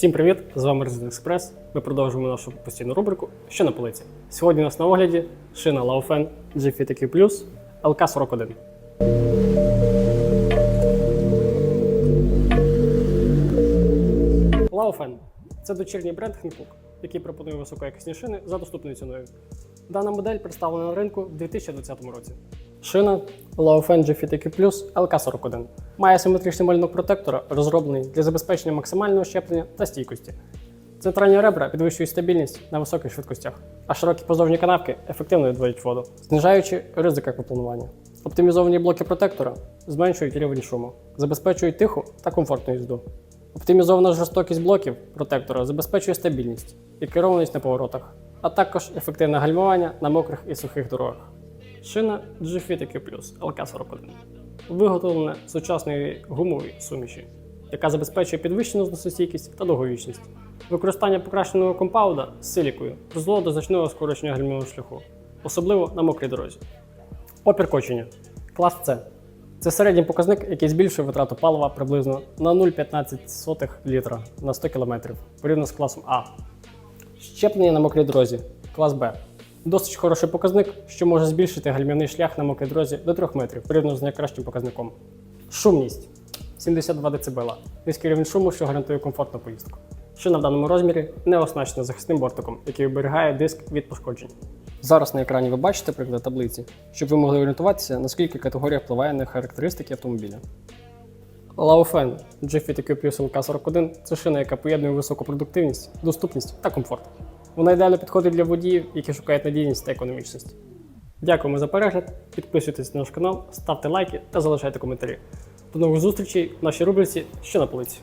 Всім привіт! З вами Resident Express. Ми продовжуємо нашу постійну рубрику Що на полиці. Сьогодні у нас на огляді шина Laufen GFTQ Plus LK41. Laufen – це дочірній бренд Hankook, який пропонує високоякісні шини за доступною ціною. Дана модель представлена на ринку в 2020 році. Шина Laufen GFTQ Plus LK41 має симетричний малюнок протектора, розроблений для забезпечення максимального щеплення та стійкості. Центральні ребра підвищують стабільність на високих швидкостях, а широкі позовні канавки ефективно відводять воду, знижаючи ризик аквапланування. Оптимізовані блоки протектора зменшують рівень шуму, забезпечують тиху та комфортну їзду. Оптимізована жорстокість блоків протектора забезпечує стабільність і керованість на поворотах, а також ефективне гальмування на мокрих і сухих дорогах. Шина GFTQ Plus LK41 виготовлена з сучасної гумової суміші, яка забезпечує підвищену зносостійкість та довговічність. Використання покращеного компаунда з силікою призвело до значного скорочення гальмівного шляху, особливо на мокрій дорозі. Опір кочення. Клас С. Це середній показник, який збільшує витрату палива приблизно на 0,15 літра на 100 км порівняно з класом А. Щеплення на мокрій дорозі. Клас Б. Досить хороший показник, що може збільшити гальмівний шлях на мокрій дорозі до 3 метрів порівняно з найкращим показником. Шумність 72 дБ. Низький рівень шуму, що гарантує комфортну поїздку. Шина в даному розмірі не оснащена захисним бортиком, який оберігає диск від пошкоджень. Зараз на екрані ви бачите приклад таблиці, щоб ви могли орієнтуватися, наскільки категорія впливає на характеристики автомобіля. Laufen GFTQ Plus LK41 це шина, яка поєднує високу продуктивність, доступність та комфорт. Вона ідеально підходить для водіїв, які шукають надійність та економічність. Дякуємо за перегляд, підписуйтесь на наш канал, ставте лайки та залишайте коментарі. До нових зустрічей в нашій рубриці Що на полиці.